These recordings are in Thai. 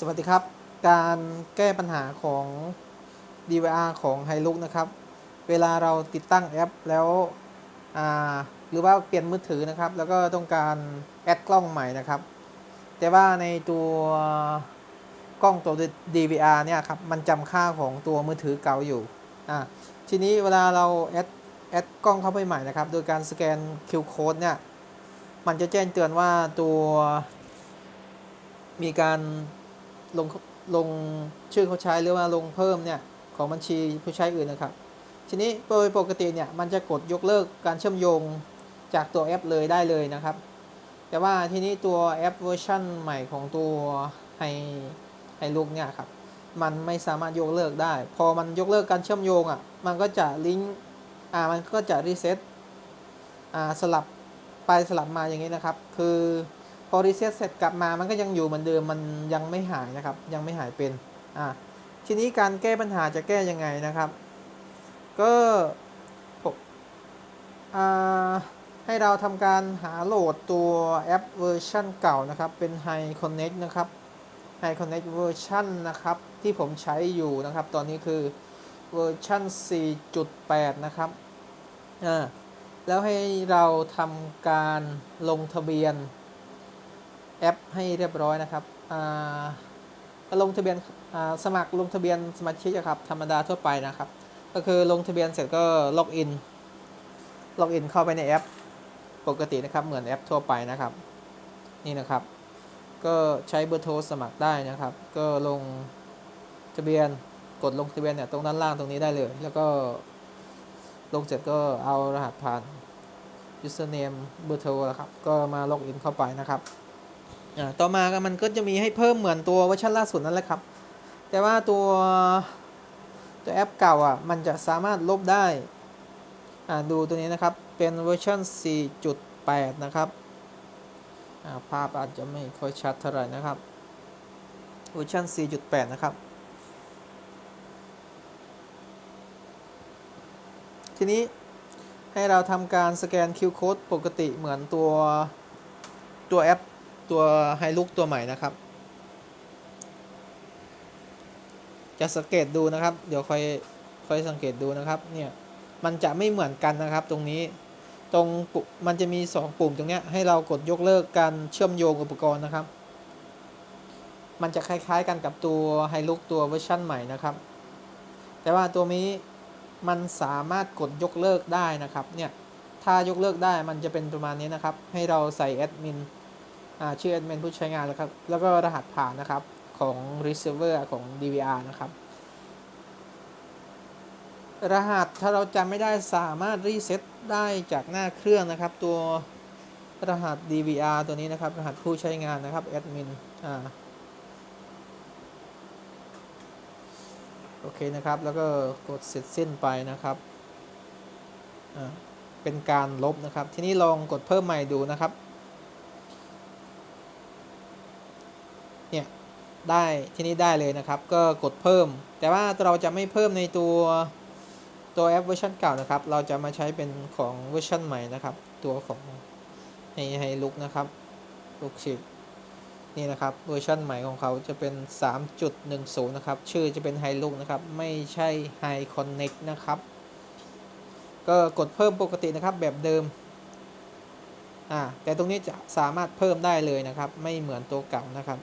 สวัสดีครับ การแก้ปัญหาของ DVR ของ h i l u x นะครับ เวลาเราติดตั้งแอปแล้วหรือว่าเปลี่ยนมือถือนะครับ แล้วก็ต้องการแอดกล้องใหม่นะครับ แต่ว่าในตัวกล้องตัว DVR เนี่ยครับ มันจำค่าของตัวมือถือเก่าอยู่ ทีนี้เวลาเราแอดแอดกล้องเข้าไปใหม่นะครับ โดยการสแกน Q code เนี่ย มันจะแจ้งเตือนว่าตัวมีการ ลงลงชื่อเขาใช้หรือว่าลงเพิ่มเนี่ยของบัญชีผู้ใช้อื่นนะครับ ทีนี้โดยปกติเนี่ยมันจะกดยกเลิกการเชื่อมโยงจากตัวแอปเลยได้เลยนะครับ แต่ว่าทีนี้ตัวแอปเวอร์ชันใหม่ของตัวไฮไฮลุกเนี่ยครับมันไม่สามารถยกเลิกได้ พอมันยกเลิกการเชื่อมโยงอะมันก็จะลิงก์อ่ามันก็จะรีเซ็ตอ่าสลับไปสลับมาอย่างนี้นะครับ คือ พอรีเซ็ตเสร็จกลับมามันก็ยังอยู่เหมือนเดิมมันยังไม่หายนะครับ ยังไม่หายเป็นอ่าทีนี้การแก้ปัญหาจะแก้ยังไงนะครับ ก็ผมอ่าให้เราทำการหาโหลดตัวแอปเวอร์ชันเก่านะครับ เป็น High Connect นะครับ High Connect เวอร์ชันนะครับ ที่ผมใช้อยู่นะครับ ตอนนี้คือเวอร์ชัน4.8 นะครับอ่าแล้วให้เราทำการลงทะเบียน แอปให้เรียบร้อยนะครับอ่าลงทะเบียนอ่าสมัครลงทะเบียนสมาชิกครับธรรมดาทั่วไปนะครับ ก็คือลงทะเบียนเสร็จก็ล็อกอินล็อกอินเข้าไปในแอปปกตินะครับเหมือนแอปทั่วไปนะครับ นี่นะครับ ก็ใช้เบอร์โทรสมัครได้นะครับ ก็ลงทะเบียนกดลงทะเบียนเนี่ยตรงด้านล่างตรงนี้ได้เลย แล้วก็ลงเสร็จก็เอารหัสผ่าน username เบอร์โทรนะครับ ก็มาล็อกอินเข้าไปนะครับ ต่อมาก็มันก็จะมีให้เพิ่มเหมือนตัวเวอร์ชันล่าสุดนั่นแหละครับ แต่ว่าตัวตัวแอปเก่าอะมันจะสามารถลบได้ดูตัวนี้นะครับ เป็นเวอร์ชัน4.8 นะครับาภาพอาจจะไม่ค่อยชัดเท่าไหร่นะครับ เวอร์ชัน4.8 นะครับ ทีนี้ให้เราทำการสแกน Q code ปกติเหมือนตัวตัวแอป ตัวไฮลุกตัวใหม่นะครับ จะสังเกตดูนะครับ เดี๋ยวค่อยค่อยสังเกตดูนะครับ เนี่ยมันจะไม่เหมือนกันนะครับตรงนี้ ตรงมันจะมี 2 ปุ่มตรงเนี้ยให้เรากดยกเลิกการเชื่อมโยงอุปกรณ์นะครับ มันจะคล้ายๆกันกับตัวไฮลุกตัวเวอร์ชันใหม่นะครับ แต่ว่าตัวนี้มันสามารถกดยกเลิกได้นะครับ เนี่ย ถ้ายกเลิกได้มันจะเป็นประมาณนี้นะครับ ให้เราใส่แอดมิน ชื่อแอดมินผู้ใช้งานแล้วครับ แล้วก็รหัสผ่านนะครับของ receiver ของ DVR นะครับ รหัสถ้าเราจำไม่ได้สามารถรีเซ็ตได้จากหน้าเครื่องนะครับ ตัวรหัส DVR ตัวนี้นะครับ รหัสผู้ใช้งานนะครับแอดมินอ่าโอเคนะครับ แล้วก็กดเสร็จสิ้นไปนะครับอ่าเป็นการลบนะครับ ทีนี้ลองกดเพิ่มใหม่ดูนะครับ เนี่ย ได้ที่นี่ได้เลยนะครับ ก็กดเพิ่ม แต่ว่าเราจะไม่เพิ่มในตัวตัวแอปเวอร์ชันเก่านะครับ เราจะมาใช้เป็นของเวอร์ชันใหม่นะครับ ตัวของให้ให้ลุกนะครับลุกชิดนี่นะครับเวอร์ชันใหม่ของเขาจะเป็น 3.10 นะครับ ชื่อจะเป็นไฮลุกนะครับ ไม่ใช่ไฮคอนเน็กนะครับ ก็กดเพิ่มปกตินะครับแบบเดิมอ่าแต่ตรงนี้จะสามารถเพิ่มได้เลยนะครับ ไม่เหมือนตัวเก่านะครับ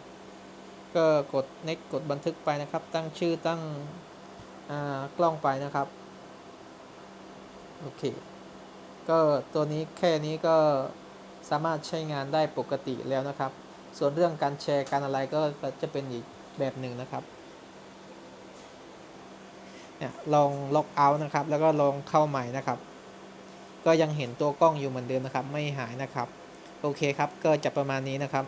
ก็กด next กดบันทึกไปนะครับ ตั้งชื่อตั้งกล้องไปนะครับ โอเค ก็ตัวนี้แค่นี้ก็สามารถใช้งานได้ปกติแล้วนะครับ ส่วนเรื่องการแชร์การอะไรก็จะเป็นอีกแบบหนึ่งนะครับเนี่ยลองล็อกเอาท์นะครับ แล้วก็ลองเข้าใหม่นะครับ ก็ยังเห็นตัวกล้องอยู่เหมือนเดิมนะครับ ไม่หายนะครับ โอเคครับ ก็จะประมาณนี้นะครับ